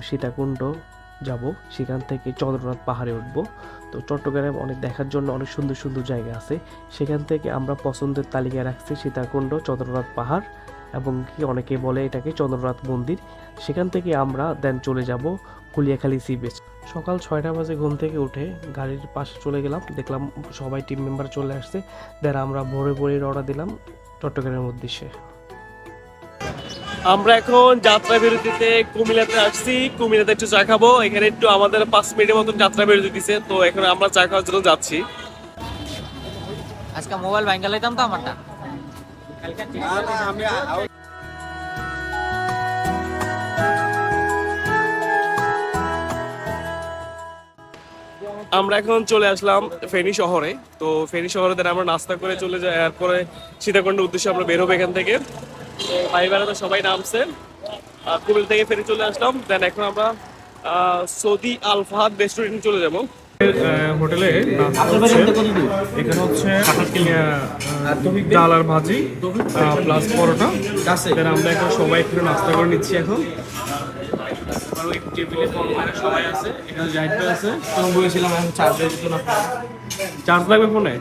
সীতাকুণ্ড যাব। সেখান থেকে চন্দ্রনাথ পাহাড়ে উঠব। তো চট্টগ্রামে অনেক দেখার জন্য অনেক সুন্দর সুন্দর জায়গা আছে। সেখান থেকে আমরা পছন্দের তালিকায় রাখছি সীতাকুণ্ড, চন্দ্রনাথ পাহাড় এবং কি অনেকে বলে এটাকে চন্দ্রনাথ মন্দির। সেখান থেকে আমরা দেন চলে যাব কুলিয়াখালী সি বিচ সকাল ছয়টা বাজে ঘুম থেকে উঠে গাড়ির পাশে চলে গেলাম। দেখলাম সবাই টিম মেম্বার চলে আসছে। দেন আমরা ভোরে ভোরে রওনা দিলাম চট্টগ্রামের উদ্দেশ্যে। আমরা এখন যাত্রা বিরতিতে কুমিল্লাতে আসছি। কুমিল্লাতে একটু চা খাব। এখানে একটু আমাদের পাঁচ মিনিটের মতন যাত্রা বিরতি দিছে। তো এখন আমরা চা খাওয়ার জন্য যাচ্ছি। আজকে মোবাইল ভাঙ্গা লাইতাম তো আমারটা। আমরা এখন চলে আসলাম ফেনী শহরে। তো ফেনী শহরে আমরা নাস্তা করে চলে যাই। এরপরে সীতাকুণ্ডের উদ্দেশ্যে আমরা বের হব এখান থেকে। তো ভাই বেড়াতে সবাই নামছে। কুমিল্লা থেকে ফেরি চলে আসলাম। দেন এখন আমরা সৌদি আল ফাহাদ রেস্টুরেন্টে চলে যাব। হোটেলে এখানে হচ্ছে ডাল আর ভাজি প্লাস পরোটা। দেন আমরা এখন সবাই একটু নাস্তা করে নিচ্ছি এখন। টেবিলে সবাই আছে। এখানে জাহিদ আছে। তখন বলেছিলাম এখন দিত না। চার্জ লাগবে ফোনে?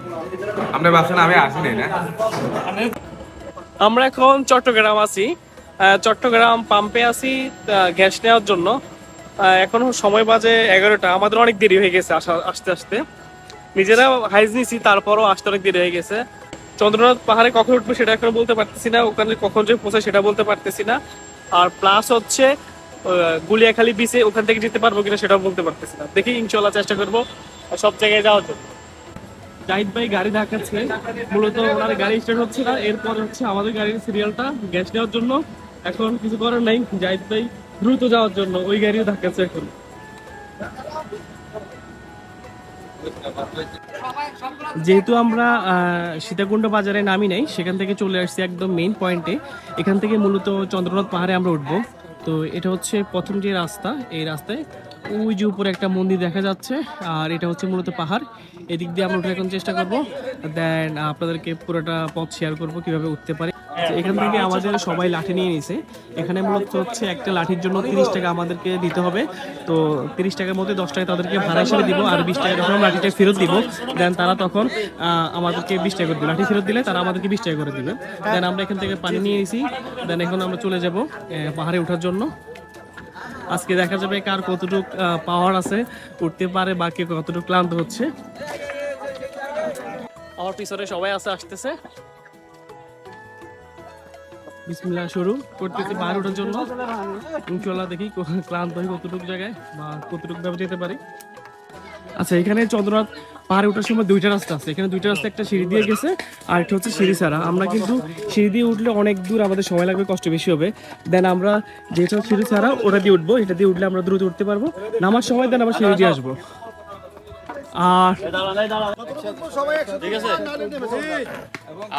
আপনার ভাবছেন আমি আসিনি না? আমরা এখন চট্টগ্রাম আছি। চট্টগ্রাম পাম্পে আছি গ্যাস নেওয়ার জন্য। এখন সময় বাজে এগারোটা। আমাদের অনেক দেরি হয়ে গেছে আসা আসতে আসতে। নিজেরা হাইজ নিছি, তারপরও আসতে অনেক দেরি হয়ে গেছে। চন্দ্রনাথ পাহাড়ে কখন উঠবো সেটা এখন বলতে পারতেছি না। ওখানে কখন যে পৌঁছে সেটা বলতে পারতেছি না। আর প্লাস হচ্ছে গুলিয়াখালী বিচে ওখান থেকে যেতে পারব কিনা সেটাও বলতে পারতেছি না। দেখি ইনশাল্লাহ চেষ্টা করব সব জায়গায় যাওয়ার জন্য। জাহিদ ভাই গাড়ি ধাক্কাচ্ছে। মূলত ওনার গাড়ি স্টার্ট হচ্ছে না, এরপর হচ্ছে আমাদের গাড়ির সিরিয়ালটা গ্যাস নেওয়ার জন্য। এখন কিছু করার নাই, জাহিদ ভাই দ্রুত যাওয়ার জন্য ওই গাড়িও ধাক্কাচ্ছে এখন। যেহেতু আমরা সীতাকুণ্ড বাজারে নামি নাই, সেখান থেকে চলে আসছি একদম মেইন পয়েন্টে এখান থেকে মূলত চন্দ্রনাথ পাহাড়ে আমরা উঠবো। তো এটা হচ্ছে প্রথম যে রাস্তা, এই রাস্তায় ওই যে উপরে একটা মন্দির দেখা যাচ্ছে, আর এটা হচ্ছে মূলত পাহাড়। এদিক দিয়ে আমরা উঠে এখন চেষ্টা করব। দেন আপনাদেরকে পুরোটা পথ শেয়ার করব, কীভাবে উঠতে পারি। তো এখান থেকে আমাদের সবাই লাঠি নিয়ে নিছে। এখানে মূলত হচ্ছে একটা লাঠির জন্য তিরিশ টাকা আমাদেরকে দিতে হবে। তো তিরিশ টাকার মধ্যে দশ টাকা তাদেরকে ভাড়া হিসেবে দিব, আর বিশ টাকা যখন লাঠিটা ফেরত দিব দেন তারা তখন আমাদেরকে বিশ টাকা করে দিবে। লাঠি ফেরত দিলে তারা আমাদেরকে বিশ টাকা করে দিবে। দেন আমরা এখান থেকে পানি নিয়ে নিয়েছি দেন এখন আমরা চলে যাব পাহাড়ে ওঠার জন্য। আজকে দেখা যাবে কার কতটুক পাওয়ার আছে, উঠতে পারে বা কে কতটুকু ক্লান্ত হচ্ছে। আমার পিছনে সবাই আছে, আসতেছে। বিসমিল্লা শুরু করতেছি বাইরে ওঠার জন্য। ইনশাল্লাহ দেখি ক্লান্ত হয়ে কতটুকু জায়গায় বা কতটুকু ভাবে যেতে পারি। আচ্ছা এখানে চন্দ্রনাথ পাহাড়ে ওঠার সময় দুইটা রাস্তা আছে। এখানে দুইটা রাস্তা একটা সিঁড়ি দিয়ে গেছে আর একটা হচ্ছে সিঁড়ি ছাড়া। আমরা কিন্তু সিঁড়ি দিয়ে উঠলে অনেক দূর আমাদের সময় লাগবে কষ্ট বেশি হবে। দেন আমরা যেটা সিঁড়ি ছাড়া ওটা দিয়ে উঠবো। এটা দিয়ে উঠলে আমরা দ্রুত উঠতে পারব। নামার সময় দেন আবার সিঁড়ি দিয়ে আসব। আর ঠিক আছে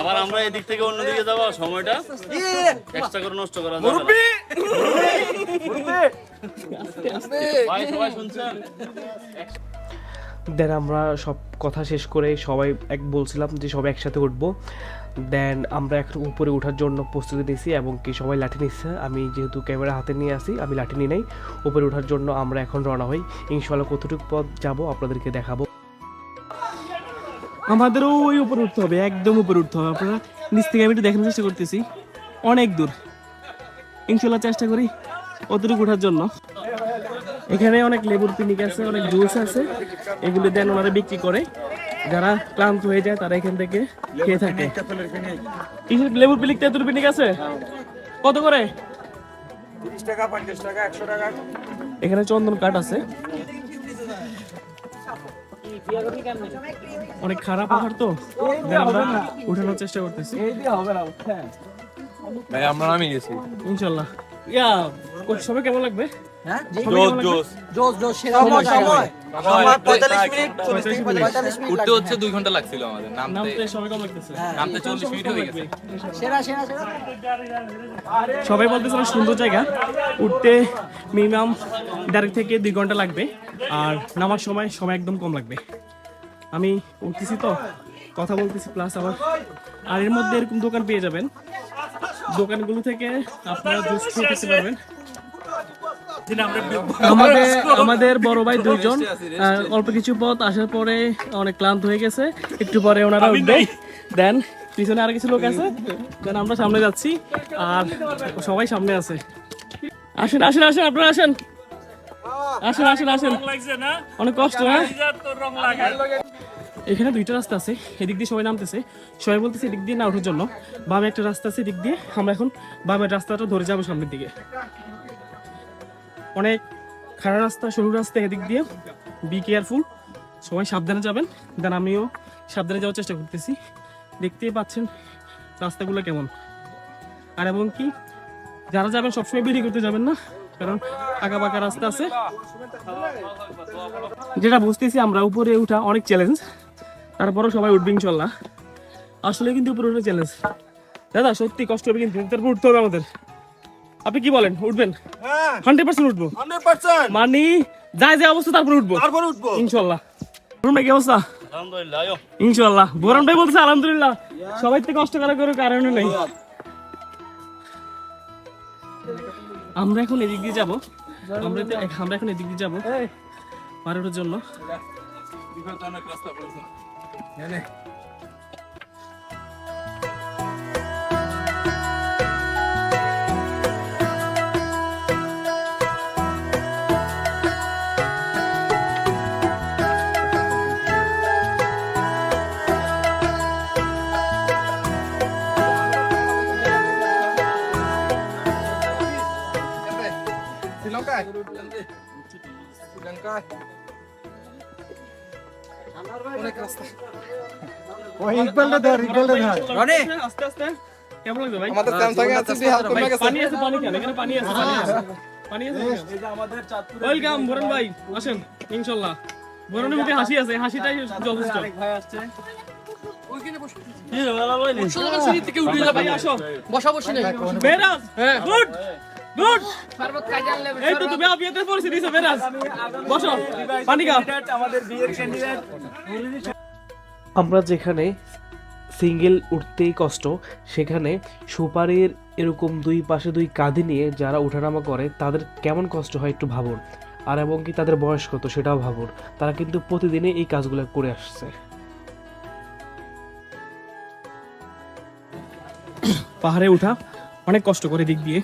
আবার আমরা এদিক থেকে অন্যদিকে যাব সময়টা এক্সট্রা করে নষ্ট করা যাবে সবাই শুনছেন? দেন আমরা সব কথা শেষ করে সবাই এক বলছিলাম যে সবাই একসাথে উঠবো। দেন আমরা এখন উপরে ওঠার জন্য প্রস্তুতি নিয়েছি এবং কি সবাই লাঠি নিচ্ছে। আমি যেহেতু ক্যামেরা হাতে নিয়ে আসি আমি লাঠি নিয়ে নেই। উপরে ওঠার জন্য আমরা এখন রওনা হই। ইনশাল্লাহ কতটুকু পথ যাব আপনাদেরকে দেখাবো। আমাদেরও ওই উপরে উঠতে হবে, একদম উপরে উঠতে হবে। আপনারা নিচ থেকে আমি একটু দেখানোর চেষ্টা করতেছি। অনেক দূর। ইনশাল্লাহ চেষ্টা করি অতটুকু ওঠার জন্য। এখানে অনেক লেবুর পিনিক আছে অনেক জুস আছে। এগুলো দেন ওনারা বিক্রি করে। যারা ক্লান্ত হয়ে যায় তারা এখান থেকে খেয়ে থাকে। লেবুর পিনিক তেঁতুল পিনিক আছে? কত করে? এখানে চন্দন কাঠ আছে। অনেক খারাপ পাহাড় তো। আমরা উঠানোর চেষ্টা করতেছি। ভাই আমরা নামে গেছি। ইনশাল্লাহ। ইয়া সবাই কেমন লাগবে? হ্যাঁ? উঠতে হচ্ছে দুই ঘণ্টা লাগছিল আমাদের নামতে। নামতে চল্লিশ মিনিট হয়ে গেছে। সেরা সেরা সেরা। সবাই বলতেছে অনেক সুন্দর জায়গা। উঠতে মিনিমাম দেড় থেকে দুই ঘণ্টা লাগবে। আর নামার সময় সময় একদম কম লাগবে। আমি উঠতেছি তো কথা বলতেছি প্লাস আবার আর এর মধ্যে এরকম দোকান পেয়ে যাবেন। দোকানগুলো থেকে আপনারা জুস খেতে পারবেন। আমাদের আমাদের বড় ভাই দুইজন অল্প কিছু পথ আসার পরে অনেক ক্লান্ত হয়ে গেছে। একটু পরে ওনারা উঠবে। দেন পিছনে আর কিছু লোক আছে। দেন আমরা সামনে যাচ্ছি। আর সবাই সামনে আছে। আসেন আসেন আসেন আপনারা আসেন। আসেন আসেন আসেন। অনেক কষ্ট হ্যাঁ? এখানে দুইটা রাস্তা আছে এদিক দিয়ে সবাই নামতেছে। সবাই বলতেছে এদিক দিয়ে না ওঠার জন্য। বামে একটা রাস্তা আছে এদিক দিয়ে। আমরা এখন বামের রাস্তাটা ধরে যাব সামনের দিকে। অনেক খারাপ রাস্তা, সরু রাস্তা এদিক দিয়ে। বি কেয়ারফুল সবাই সাবধানে যাবেন। দেন আমিও সাবধানে যাওয়ার চেষ্টা করতেছি। দেখতেই পাচ্ছেন রাস্তাগুলো কেমন। আর এবং কি, যারা যাবেন সবসময় বেরিয়ে করতে যাবেন না, কারণ আঁকা বাঁকা রাস্তা আছে। যেটা বুঝতেছি আমরা, উপরে উঠা অনেক চ্যালেঞ্জ তারপরেও সবাই উঠবে ইনশাল্লাহ। আসলে কিন্তু উপরে উঠে চ্যালেঞ্জ দাদা, সত্যি কষ্ট হবে কিন্তু উঠতে হবে আমাদের। আপনি কি বলেন? উঠবেন? হান্ড্রেড পার্সেন্ট উঠবো। মানে যাই যে অবস্থা তারপরে উঠবো। তারপরে উঠবো। ইনশাল্লাহ। ভাই কি অবস্থা? আলহামদুলিল্লাহ। ইনশাল্লাহ। বরুণ ভাই বলছে আলহামদুলিল্লাহ। সবাই থেকে কষ্ট করা কোনো কারণে নেই। আমরা এখন এদিক দিয়ে যাব। আমরা তো- আমরা এখন এদিক দিয়ে যাব। পারোটার জন্য। রনি! আস্তে আস্তে কেমন লাগছে ভাই? আমাদের স্যামসাং এ আছে যে হাত কমে গেছে। পানি আছে পানি কেন? এখানে পানি আছে পানি আছে। পানি আছে? ওয়েলকাম বরুণ ভাই আসেন ইনশাল্লাহ। বরুণের মুখে হাসি আছে হাসিটাই যথেষ্ট? ভাই বসা বসি নাই। Good good. এই তো তুমি দিছো বেরাজ। বসো। পানি খাও। আমরা যেখানে সিঙ্গেল উঠতেই কষ্ট, সেখানে সুপারির এরকম দুই পাশে দুই কাঁধে নিয়ে যারা ওঠানামা করে, তাদের কেমন কষ্ট হয় একটু ভাবুন। আর এবং কি তাদের বয়স কত, সেটাও ভাবুন। তারা কিন্তু প্রতিদিনই এই কাজগুলো করে আসছে। পাহাড়ে ওঠা অনেক কষ্ট করে দিক দিয়ে।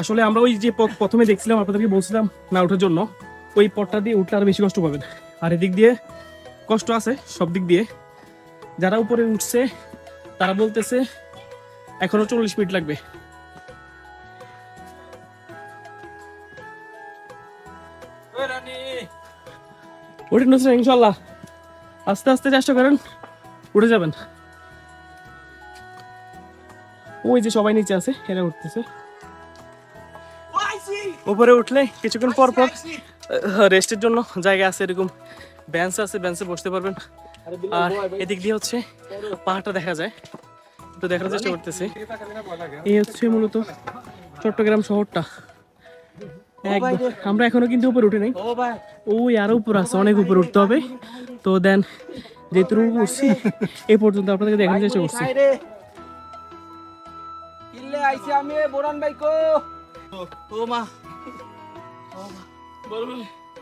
আসলে আমরা ওই যে প্রথমে দেখছিলাম, আপনাদেরকে বলছিলাম না ওঠার জন্য, ওই পথটা দিয়ে উঠলে আরও বেশি কষ্ট পাবেন। আর এদিক দিয়ে কষ্ট আছে সব দিক দিয়ে। যারা উপরে উঠছে তারা বলতেছে এখনও চল্লিশ মিনিট লাগবে। ইনশাল্লাহ। আস্তে আস্তে চেষ্টা করেন উঠে যাবেন। ওই যে সবাই নিচে আছে এরা উঠতেছে। উপরে উঠলে কিছুক্ষণ পর পর রেস্টের জন্য জায়গা আছে এরকম। বেঞ্চ আছে বেঞ্চে বসতে পারবেন। আর এদিক দিয়ে হচ্ছে পাহাড়টা দেখা যায়। একটু দেখার চেষ্টা করতেছি। এই হচ্ছে মূলত চট্টগ্রাম শহরটা। একদম। আমরা এখনও কিন্তু উপরে উঠে নাই। ওই আরও উপর আছে অনেক উপরে উঠতে হবে। তো দেন যেহেতু উঠছি এ পর্যন্ত আপনাদেরকে দেখানোর চেষ্টা করছি। আইছি আমি বোরান ভাই কো। ও মা।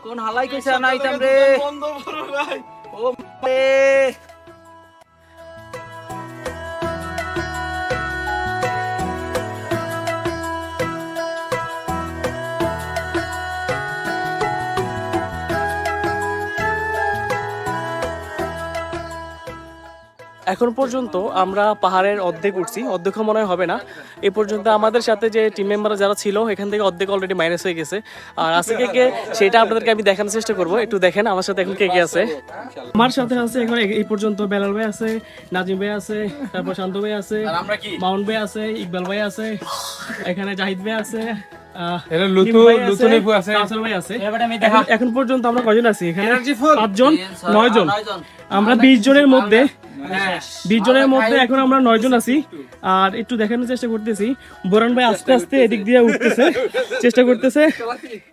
কোন হালাই কইছে না আইতাম রে? ও এখন পর্যন্ত আমরা পাহাড়ের অর্ধেক উঠছি অর্ধেক মনে হবে না। এ পর্যন্ত আমাদের সাথে যে টিম মেম্বার যারা ছিল এখান থেকে অর্ধেক অলরেডি মাইনাস হয়ে গেছে। আর আছে কে কে সেটা আপনাদেরকে আমি দেখানোর চেষ্টা করব। একটু দেখেন আমার সাথে এখন কে কে আছে। আমার সাথে আছে এখন এই পর্যন্ত বেলাল ভাই আছে নাজিম ভাই আছে তারপর শান্ত ভাই আছে মাউন্ট ভাই আছে ইকবাল ভাই আছে এখানে জাহিদ ভাই আছে আহ, লুতু ভাই লুতু নিপু আছে। কাউসার ভাই আছে। এখন- এখন পর্যন্ত আমরা কয়জন আছি? এখানে পাঁচজন নয় জন আমরা বিশ জনের মধ্যে বিশ জনের মধ্যে এখন আমরা নয় জন আছি। আর একটু দেখানোর চেষ্টা করতেছি। বোরান ভাই আস্তে আস্তে এদিক দিয়ে উঠতেছে। চেষ্টা করতেছে।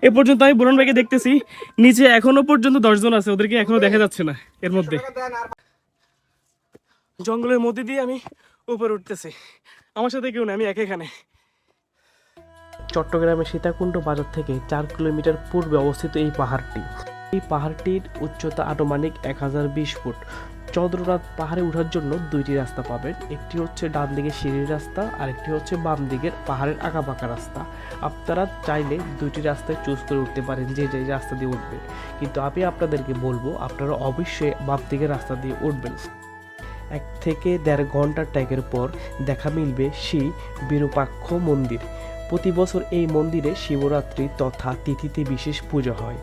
এ পর্যন্ত আমি বোরান ভাইকে দেখতেছি। নিচে এখনও পর্যন্ত দশ জন আছে। ওদেরকে এখনও দেখা যাচ্ছে না এর মধ্যে। জঙ্গলের মধ্যে দিয়ে আমি উপরে উঠতেছি। আমার সাথে কেউ না আমি এক এখানে। চট্টগ্রামের সীতাকুণ্ড বাজার থেকে চার কিলোমিটার পূর্বে অবস্থিত এই পাহাড়টি। এই পাহাড়টির উচ্চতা আনুমানিক এক হাজার বিশ ফুট। চন্দ্রনাথ পাহাড়ে ওঠার জন্য দুইটি রাস্তা পাবেন। একটি হচ্ছে ডান দিকে সিঁড়ির রাস্তা আর একটি হচ্ছে বাম দিকের পাহাড়ের আঁকাবাঁকা রাস্তা। আপনারা চাইলে দুইটি রাস্তায় চুজ করে উঠতে পারেন যে যে রাস্তা দিয়ে উঠবেন। কিন্তু আমি আপনাদেরকে বলব, আপনারা অবশ্যই বাম দিকের রাস্তা দিয়ে উঠবেন। এক থেকে দেড় ঘণ্টার ট্যাগের পর দেখা মিলবে শ্রী বিরূপাক্ষ মন্দির। প্রতি বছর এই মন্দিরে শিবরাত্রি তথা তিথিতে বিশেষ পুজো হয়।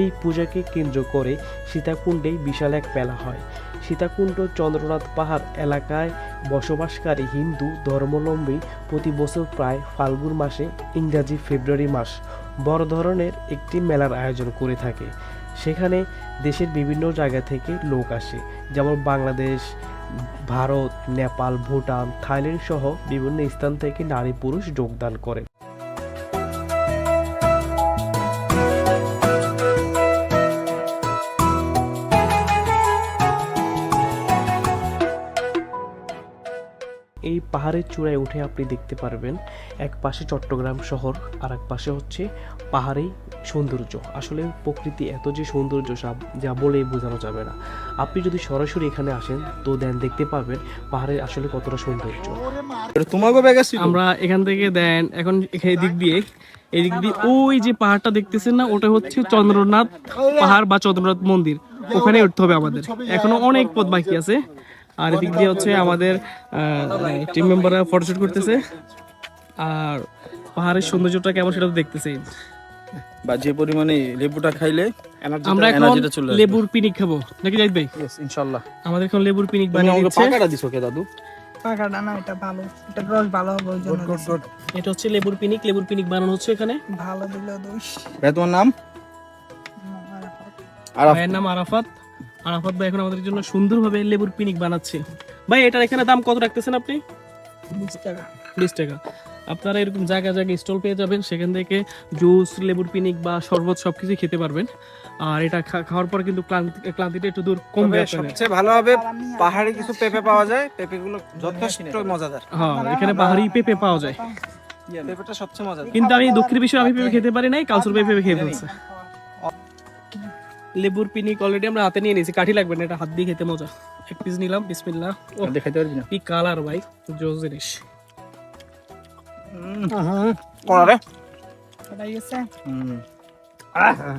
এই পূজাকে কেন্দ্র করে সীতাকুণ্ডেই বিশাল এক মেলা হয়। সীতাকুণ্ড চন্দ্রনাথ পাহাড় এলাকায় বসবাসকারী হিন্দু ধর্মলম্বী প্রতি বছর প্রায় ফাল্গুন মাসে ইংরাজি ফেব্রুয়ারি মাস বড় ধরনের একটি মেলার আয়োজন করে থাকে। সেখানে দেশের বিভিন্ন জায়গা থেকে লোক আসে, যেমন বাংলাদেশ, ভারত, নেপাল, ভুটান, থাইল্যান্ড সহ বিভিন্ন স্থান থেকে নারী পুরুষ যোগদান করে। এই পাহাড়ের চূড়ায় উঠে আপনি দেখতে পারবেন এক পাশে চট্টগ্রাম শহর আর এক পাশে হচ্ছে পাহাড়ি সৌন্দর্য। আসলে প্রকৃতি এত যে সৌন্দর্য যা বলে বোঝানো যাবে না। আপনি যদি সরাসরি এখানে আসেন তো দেন দেখতে পাবেন পাহাড়ের আসলে কতটা সৌন্দর্য। আমরা এখান থেকে দেন এখন এখানে দিক দিয়ে এই দিক দিয়ে ওই যে পাহাড়টা দেখতেছেন না ওটা হচ্ছে চন্দ্রনাথ পাহাড় বা চন্দ্রনাথ মন্দির। ওখানে উঠতে হবে আমাদের। এখনও অনেক পথ বাকি আছে। আর এদিক দিয়ে হচ্ছে আমাদের টিম মেম্বাররা ফটোশুট করতেছে। আর পাহাড়ের সৌন্দর্যটা কেমন সেটা দেখতেছে। বা যে পরিমাণে লেবুটা খাইলে আমরা এখন এনার্জিটা চলে আসবে। লেবুর পিনিক খাব। নাকি যাই ভাই? ইনশাআল্লাহ আমাদের এখন লেবুর পিনিক বানিয়ে আমাকে দিচ্ছে। পাকাটা দিছো কে দাদু? পাকাটা না এটা ভালো। এটা রস ভালো হবে ওই জন্য দিছি। এটা হচ্ছে লেবুর পিনিক। লেবুর পিনিক বানানো হচ্ছে এখানে। ভালো দিলে দোষ। ভাই তোমার নাম? আর ভাইয়ের নাম আরাফাত। আরাফাত ভাই এখন আমাদের জন্য সুন্দরভাবে লেবুর পিনিক বানাচ্ছে। ভাই এটার এখানে দাম কত রাখতেছেন আপনি? বিশ টাকা। বিশ টাকা। আপনারা এরকম জায়গা জায়গায় স্টল পেয়ে যাবেন সেখান থেকে জুস লেবুর পিনিক বা শরবত সবকিছু খেতে পারবেন। আর এটা খাওয়ার পর কিন্তু ক্লান্তি ক্লান্তিটা একটু দূর কমবে সবচেয়ে ভালো হবে পাহাড়ে কিছু পেঁপে পাওয়া যায় পেঁপে গুলো যথেষ্ট মজাদার। হ্যাঁ এখানে পাহাড়ি পেঁপে পাওয়া যায়। পেঁপেটা সবচেয়ে মজাদার। কিন্তু আমি দক্ষিণ বিশ্বে আমি পেঁপে খেতে পারি নাই কালচুর ভাই পেঁপে খেয়ে ফেলছে। লেবুর পিনিক অলরেডি আমরা হাতে নিয়ে নিয়েছি। কাঠি লাগবে না এটা হাত দিয়ে খেতে মজা। এক পিস নিলাম বিসমিল্লাহ। ও দেখাইতে পারবি না? কি কালার ভাই জোস জিনিস। করা রে। এটা গেছে হুম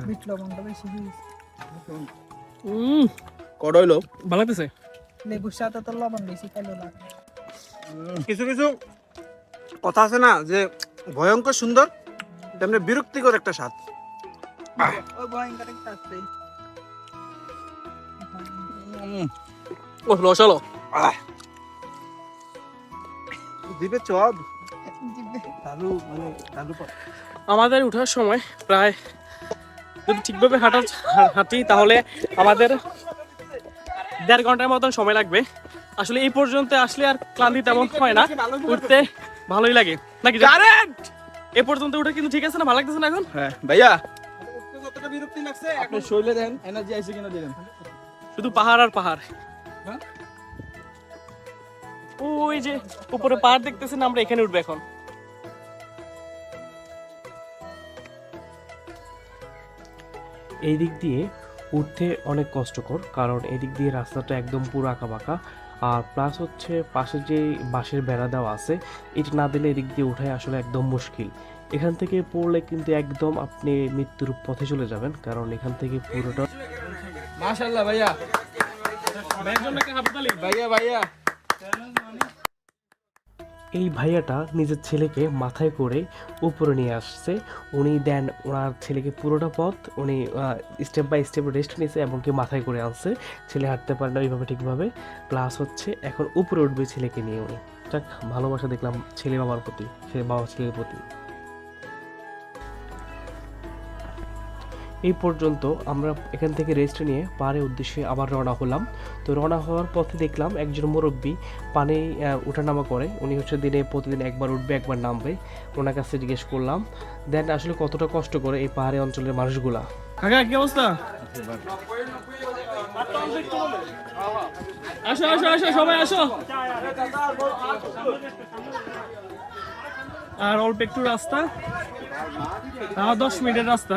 বিট লবণটা বেশি দিয়েছি উম কড় ভালো লাগতেছে? লেবুর সাথে তো লবণ বেশি খাইলে লাগবে কিছু কিছু কথা আছে না যে ভয়ঙ্কর সুন্দর তেমনি বিরক্তিকর একটা স্বাদ। ও রসালো দিবে মানে দাদু আমাদের ওঠার সময় প্রায় যদি ঠিকভাবে হাঁটা হাঁটি তাহলে আমাদের দেড় ঘণ্টার মতন সময় লাগবে। আসলে এই পর্যন্ত আসলে আর ক্লান্তি তেমন হয় না। উঠতে ভালোই লাগে। নাকি এ পর্যন্ত উঠে কিন্তু ঠিক আছে না? ভালো লাগতেছে না এখন? হ্যাঁ ভাইয়া কতটা বিরক্তি লাগছে? আপনি শৈলে দেন এনার্জি আইছে কিনা দেখেন। শুধু পাহাড় আর পাহাড়। ওই যে উপরে পাহাড় দেখতেছেন আমরা এখানে উঠবো এখন। এই দিক দিয়ে উঠতে অনেক কষ্টকর কারণ এদিক দিয়ে রাস্তাটা একদম পুরো আঁকাবাঁকা। আর প্লাস হচ্ছে পাশে যে বাঁশের বেড়া দেওয়া আছে এটা না দিলে এদিক দিয়ে উঠাই আসলে একদম মুশকিল। এখান থেকে পড়লে কিন্তু একদম আপনি মৃত্যুর পথে চলে যাবেন কারণ এখান থেকে পুরোটা মাশাআল্লাহ ভাইয়া। ভাইয়া ভাইয়া। এই ভাইয়াটা নিজের ছেলেকে মাথায় করে উপরে নিয়ে আসছে। উনি দেন ওনার ছেলেকে পুরোটা পথ উনি স্টেপ বাই স্টেপ রেস্ট নিয়েছে এমনকি মাথায় করে আনছে। ছেলে হাঁটতে পারে না ওইভাবে ঠিকভাবে। প্লাস হচ্ছে এখন উপরে উঠবে ছেলেকে নিয়ে উনি। যাক ভালোবাসা দেখলাম ছেলে বাবার প্রতি ছেলে বাবা ছেলের প্রতি। এই পর্যন্ত আমরা এখান থেকে রেস্ট নিয়ে পাহাড়ের উদ্দেশ্যে আবার রওনা হলাম। তো রওনা হওয়ার পথে দেখলাম একজন মুরব্বী পানি ওঠানামা করে। উনি হচ্ছে দিনে প্রতিদিন একবার উঠবে, একবার নামবে। ওনার কাছে জিজ্ঞেস করলাম, দেন আসলে কতটা কষ্ট করে এই পাহাড়ি অঞ্চলের মানুষগুলা? কাকা, কি অবস্থা? সবাই আর অল্প একটু রাস্তা। দশ মিনিটের রাস্তা।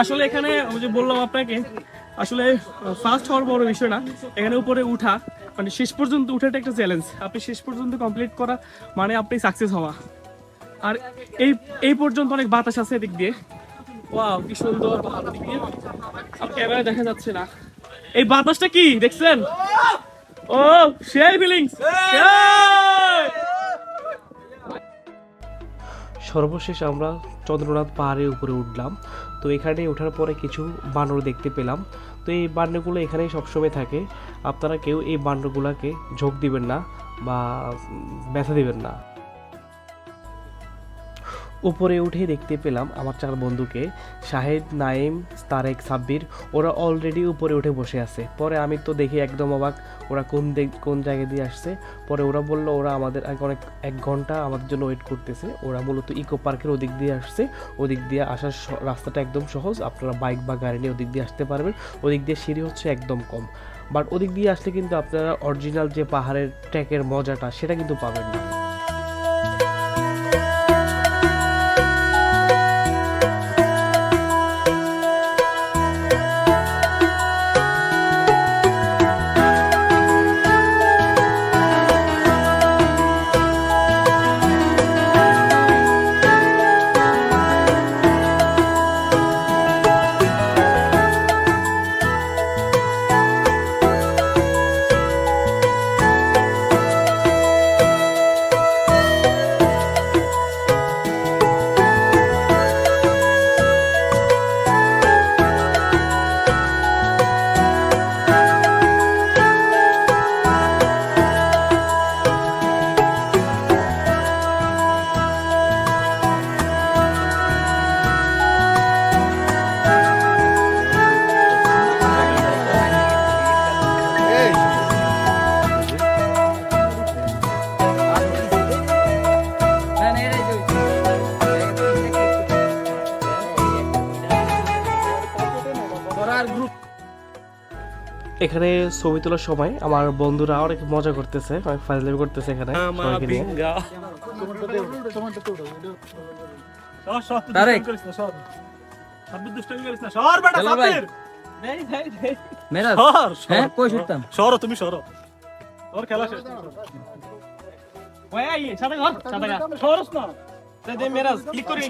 আসলে এখানে আমি যে বললাম আপনাকে আসলে ফার্স্ট হওয়ার বড় বিষয় না এখানে উপরে উঠা মানে শেষ পর্যন্ত উঠাটা একটা চ্যালেঞ্জ আপনি শেষ পর্যন্ত কমপ্লিট করা মানে আপনি সাকসেস হওয়া। আর এই এই পর্যন্ত অনেক বাতাস আছে এদিক দিয়ে। ওয়াও কি সুন্দর ক্যামেরায় দেখা যাচ্ছে না। এই বাতাসটা কি দেখছেন? ও সেই ফিলিংস সর্বশেষ আমরা চন্দ্রনাথ পাহাড়ের উপরে উঠলাম। তো এখানে ওঠার পরে কিছু বানর দেখতে পেলাম। তো এই বানরগুলো এখানেই সবসময় থাকে। আপনারা কেউ এই বানরগুলোকে ঝোঁক দিবেন না বা ব্যথা দিবেন না। উপরে উঠে দেখতে পেলাম আমার চার বন্ধুকে, শাহেদ নাইম তারেক, সাব্বির, ওরা অলরেডি উপরে উঠে বসে আছে। পরে আমি তো দেখি একদম অবাক, ওরা কোন কোন জায়গা দিয়ে আসছে। পরে ওরা বলল, ওরা আমাদের অনেক, এক ঘণ্টা আমাদের জন্য ওয়েট করতেছে। ওরা মূলত ইকো পার্কের ওদিক দিয়ে আসছে। ওদিক দিয়ে আসার রাস্তাটা একদম সহজ। আপনারা বাইক বা গাড়ি নিয়ে ওদিক দিয়ে আসতে পারবেন। ওদিক দিয়ে সিঁড়ি হচ্ছে একদম কম। বাট ওদিক দিয়ে আসলে কিন্তু আপনারা অরিজিনাল যে পাহাড়ের ট্র্যাকের মজাটা, সেটা কিন্তু পাবেন না। ছবি তোলার সময় আমার বন্ধুরা অনেক মজা করতেছে অনেক ফাজলামি করতেছে এখানে সবাইকে নিয়ে। মেরাজ হ্যাঁ তুমি সরো। সরস না। দে, মেরাজ, করে।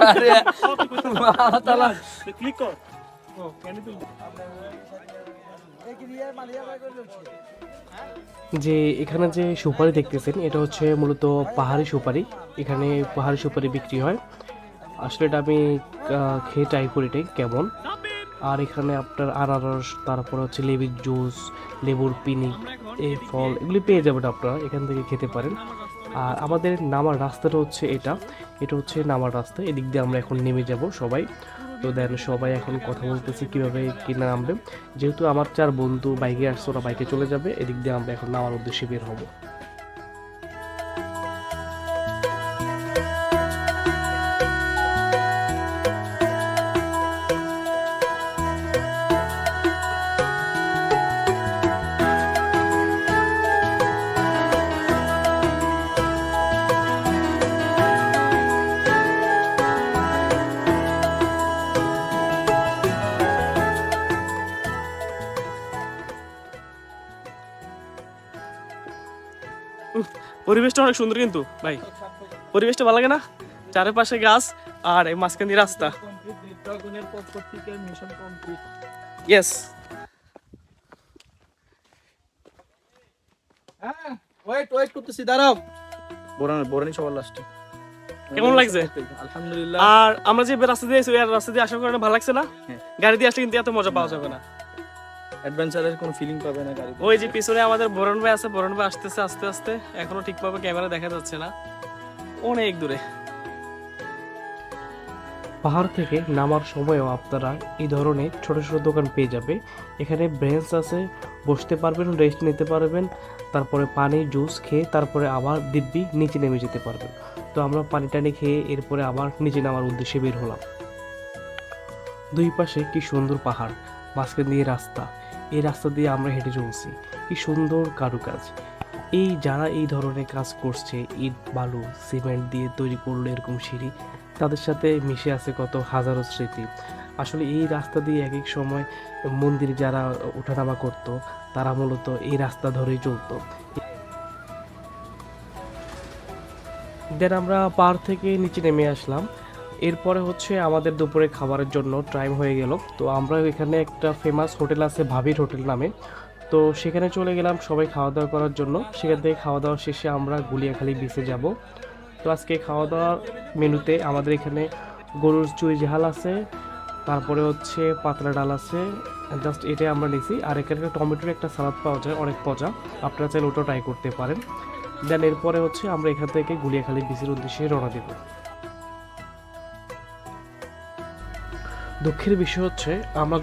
ক্লিক কর। যে এখানে যে সুপারি দেখতেছেন, এটা হচ্ছে মূলত পাহাড়ি সুপারি। এখানে পাহাড়ি সুপারি বিক্রি হয়। আসলে এটা আমি খেয়ে ট্রাই করি এটাই কেমন? আর এখানে আপনার আনারস, তারপর হচ্ছে লেবুর জুস, লেবুর পিনি এই ফল, এগুলি পেয়ে যাবেন আপনারা, এখান থেকে খেতে পারেন। আর আমাদের নামার রাস্তাটা হচ্ছে এটা। এটা হচ্ছে নামার রাস্তা, এদিক দিয়ে আমরা এখন নেমে যাব সবাই। তো দেন সবাই এখন কথা বলতেছি কীভাবে কি নামবে। যেহেতু আমার চার বন্ধু বাইকে আসছে, ওরা বাইকে চলে যাবে, এদিক দিয়ে আমরা এখন নামার উদ্দেশ্যে বের হব। পরিবেশটা অনেক সুন্দর কিন্তু ভাই। পরিবেশটা ভালো লাগে না? চারিপাশে গাছ আর এই মাঝখান দিয়ে রাস্তা। ইয়েস ওয়েট ওয়েট করতেছি দাঁড়াও। বোরানি বোরানি সবার লাস্টে কেমন লাগছে? আলহামদুলিল্লাহ। আর আমরা যে রাস্তা দিয়ে রাস্তা দিয়ে আসার কারণে ভালো লাগছে না? হ্যাঁ। গাড়ি দিয়ে আসলে কিন্তু এত মজা পাওয়া যাবে না। অ্যাডভেঞ্চারের কোনো ফিলিং পাবে না গাড়িতে। ওই যে পিছনে আমাদের বরণ ভাই আছে বরণ ভাই আসতেছে আস্তে আস্তে। এখনও ঠিকভাবে ক্যামেরা দেখা যাচ্ছে না। অনেক দূরে। পাহাড় থেকে নামার সময়ও আপনারা এই ধরনের ছোট ছোট দোকান পেয়ে যাবে। এখানে ব্রেঞ্চ আছে বসতে পারবেন রেস্ট নিতে পারবেন তারপরে পানি জুস খেয়ে তারপরে আবার দিব্যি নিচে নেমে যেতে পারবেন। তো আমরা পানি টানি খেয়ে এরপরে আবার নিচে নামার উদ্দেশ্যে বের হলাম। দুই পাশে কি সুন্দর পাহাড় মাঝখান দিয়ে রাস্তা। এই রাস্তা দিয়ে আমরা হেঁটে চলছি। কি সুন্দর কারুকাজ। এই যারা এই ধরনের কাজ করছে, ইট, বালু, সিমেন্ট দিয়ে তৈরি করল এরকম সিঁড়ি, তাদের সাথে মিশে আছে কত হাজারো স্মৃতি। আসলে এই রাস্তা দিয়ে এক এক সময় মন্দিরে যারা ওঠানামা করত, তারা মূলত এই রাস্তা ধরেই চলতো। দেন আমরা পার থেকে নিচে নেমে আসলাম। এরপরে হচ্ছে আমাদের দুপুরে খাবারের জন্য টাইম হয়ে গেল। তো আমরা এখানে একটা ফেমাস হোটেল আছে ভাবির হোটেল নামে। তো সেখানে চলে গেলাম সবাই খাওয়া দাওয়া করার জন্য। সেখান থেকে খাওয়া দাওয়া শেষে আমরা গুলিয়াখালী বিচে যাব। তো আজকে খাওয়া দাওয়ার মেনুতে আমাদের এখানে গরুর চুই ঝাল আছে, তারপরে হচ্ছে পাতলা ডাল আছে জাস্ট এটাই আমরা নিছি। আর এখানে টমেটোর একটা সালাদ পাওয়া যায়, অনেক মজা। আপনারা চাইলে ওটা ট্রাই করতে পারেন। দেন এরপরে হচ্ছে আমরা এখান থেকে গুলিয়াখালী বিচের উদ্দেশ্যে রওনা দেব। দুঃখের বিষয় হচ্ছে আমরা